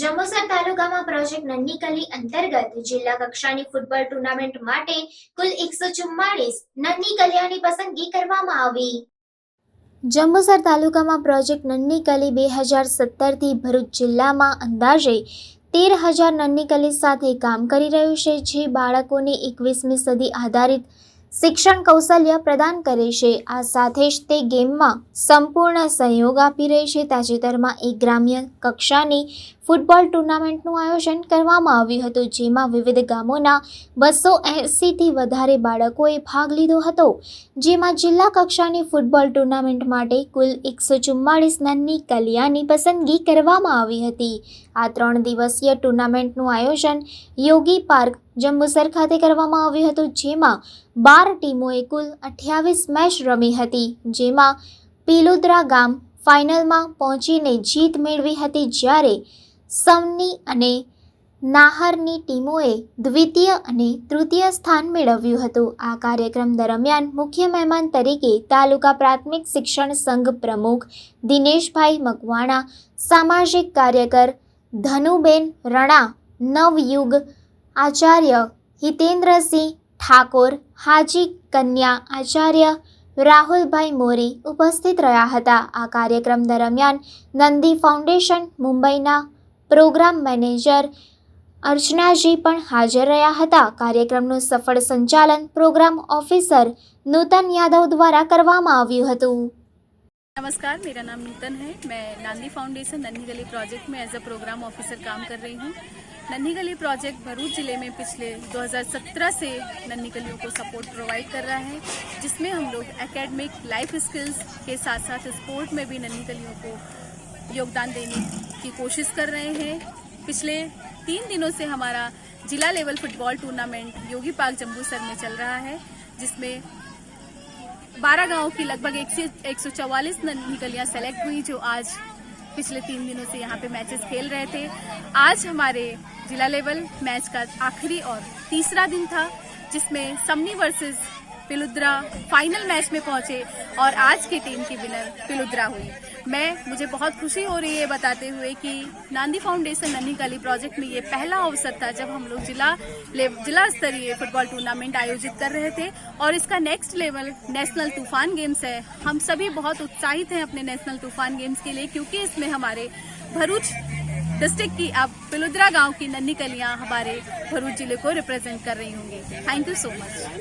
જંબુસર તાલુકામાં પ્રોજેક્ટ નન્નીકલી અંતર્ગત જિલ્લા કક્ષાની ફૂટબોલ ટુર્નામેન્ટ માટે કુલ એકસો ચુમ્માળીસ નન્ની કલિયાની પસંદગી કરવામાં આવી. જંબુસર તાલુકામાં પ્રોજેક્ટ નન્નીકલી બે હજાર સત્તરથી ભરૂચ જિલ્લામાં અંદાજે તેર હજાર નન્નીકલી સાથે કામ કરી રહ્યું છે, જે બાળકોને એકવીસમી સદી આધારિત શિક્ષણ કૌશલ્ય પ્રદાન કરે છે. આ સાથે જ તે ગેમમાં સંપૂર્ણ સહયોગ આપી રહી છે. તાજેતરમાં એક ગ્રામ્ય કક્ષાની ફૂટબોલ ટુર્નામેન્ટનું આયોજન કરવામાં આવ્યું હતું, જેમાં વિવિધ ગામોના બસો એંસીથી વધારે બાળકોએ ભાગ લીધો હતો. જેમાં જિલ્લા કક્ષાની ફૂટબોલ ટુર્નામેન્ટ માટે કુલ એકસો ચુમ્માળીસ નાની કલિયાની પસંદગી કરવામાં આવી હતી. આ ત્રણ દિવસીય ટુર્નામેન્ટનું આયોજન યોગી પાર્ક, જંબુસર ખાતે કરવામાં આવ્યું હતું, જેમાં બાર ટીમોએ કુલ અઠ્યાવીસ મેચ રમી હતી, જેમાં પીલુદ્રા ગામ ફાઇનલમાં પહોંચીને જીત મેળવી હતી, જ્યારે સવની અને નાહરની ટીમોએ દ્વિતીય અને તૃતીય સ્થાન મેળવ્યું હતું. આ કાર્યક્રમ દરમિયાન મુખ્ય મહેમાન તરીકે તાલુકા પ્રાથમિક શિક્ષણ સંઘ પ્રમુખ દિનેશભાઈ મકવાણા, સામાજિક કાર્યકર ધનુબેન રણા, નવયુગ આચાર્ય હિતેન્દ્રસિંહ ઠાકોર, હાજી કન્યા આચાર્ય રાહુલભાઈ મોરી ઉપસ્થિત રહ્યા હતા. આ કાર્યક્રમ દરમિયાન નંદી ફાઉન્ડેશન મુંબઈના પ્રોગ્રામ મેનેજર અર્ચનાજી પણ હાજર રહ્યા હતા કાર્યક્રમનું સફળ સંચાલન પ્રોગ્રામ ઓફિસર નૂતન યાદવ દ્વારા કરવામાં આવ્યું હતું नमस्कार मेरा नाम नूतन है मैं नांदी फाउंडेशन नन्ही गली प्रोजेक्ट में एज अ प्रोग्राम ऑफिसर काम कर रही हूँ नन्ही गली प्रोजेक्ट भरूच जिले में पिछले 2017 से नन्ही गलियों को सपोर्ट प्रोवाइड कर रहा है जिसमें हम लोग एकेडमिक लाइफ स्किल्स के साथ साथ स्पोर्ट में भी नन्ही गलियों को योगदान देने की कोशिश कर रहे हैं। पिछले तीन दिनों से हमारा जिला level football tournament Yogi park Jambusar में चल रहा है, जिसमें बारह गाँवों की लगभग एक से एक सौ चौवालीस निकलियाँ सेलेक्ट हुई, जो आज पिछले तीन दिनों से यहाँ पे मैचेस खेल रहे थे। आज हमारे जिला लेवल मैच का आखिरी और तीसरा दिन था, जिसमें Samni versus Piludra final match में पहुँचे और आज की टीम की विनर पिलुद्रा हुई। मैं, मुझे बहुत खुशी हो रही है बताते हुए कि नांदी फाउंडेशन नन्ही कली प्रोजेक्ट में ये पहला अवसर था जब हम लोग जिला जिला स्तरीय फुटबॉल टूर्नामेंट आयोजित कर रहे थे और इसका नेक्स्ट लेवल नेशनल तूफ़ान गेम्स है। हम सभी बहुत उत्साहित हैं अपने नेशनल तूफ़ान गेम्स के लिए क्योंकि इसमें हमारे भरूच डिस्ट्रिक्ट की, अब पिलुद्रा गाँव की नन्ही कलियाँ हमारे भरूच ज़िले को रिप्रेजेंट कर रही होंगी। Thank you so much